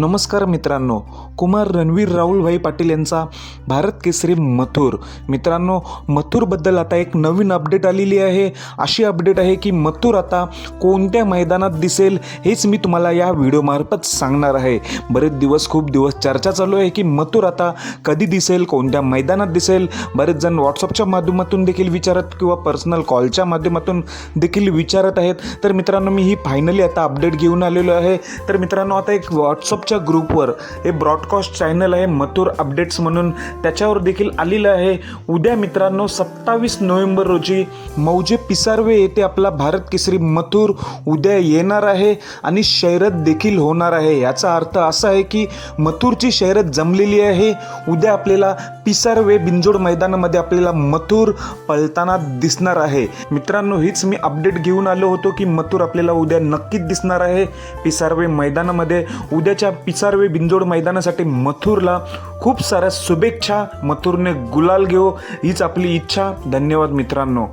नमस्कार मित्रांनो कुमार रणवीर राहुलभाई पाटील यांचा भारत केसरी मथुर. मित्रांनो मथुरबद्दल आता एक नवीन अपडेट आलेली आहे. अशी अपडेट आहे की मथुर आता कोणत्या मैदानात दिसेल हेच मी तुम्हाला या व्हिडिओमार्फत सांगणार आहे. बरेच दिवस खूप दिवस चर्चा चालू आहे की मथुर आता कधी दिसेल कोणत्या मैदानात दिसेल. बरेच जण व्हॉट्सअपच्या माध्यमातून देखील विचारत किंवा पर्सनल कॉलच्या माध्यमातून देखील विचारत आहेत. तर मित्रांनो मी ही फायनली आता अपडेट घेऊन आलेलो आहे. तर मित्रांनो आता एक व्हॉट्सअप व्हॉट्सअपच्या ग्रुपवर हे ब्रॉडकास्ट चॅनल आहे मथुर अपडेट्स म्हणून. त्याच्यावर देखील आलेलं आहे. उद्या मित्रांनो सत्तावीस नोव्हेंबर रोजी मौजे पिसारवे येथे आपला भारत केसरी मथुर उद्या येणार आहे आणि शहरत देखील होणार आहे. याचा अर्थ असा आहे की मथुरची शहरत जमलेली आहे. उद्या आपल्याला पिसारवे बिंजोड मैदानामध्ये आपल्याला मथुर पळताना दिसणार आहे. मित्रांनो हीच मी अपडेट घेऊन आलो होतो की मथुर आपल्याला उद्या नक्कीच दिसणार आहे. पिसारवे मैदानामध्ये उद्याच्या पिसारवे बिंजोड मैदानासाठी मथुरला खूप साऱ्या शुभेच्छा. मथुरने गुलाल घेऊ हीच आपली इच्छा. धन्यवाद मित्रांनो.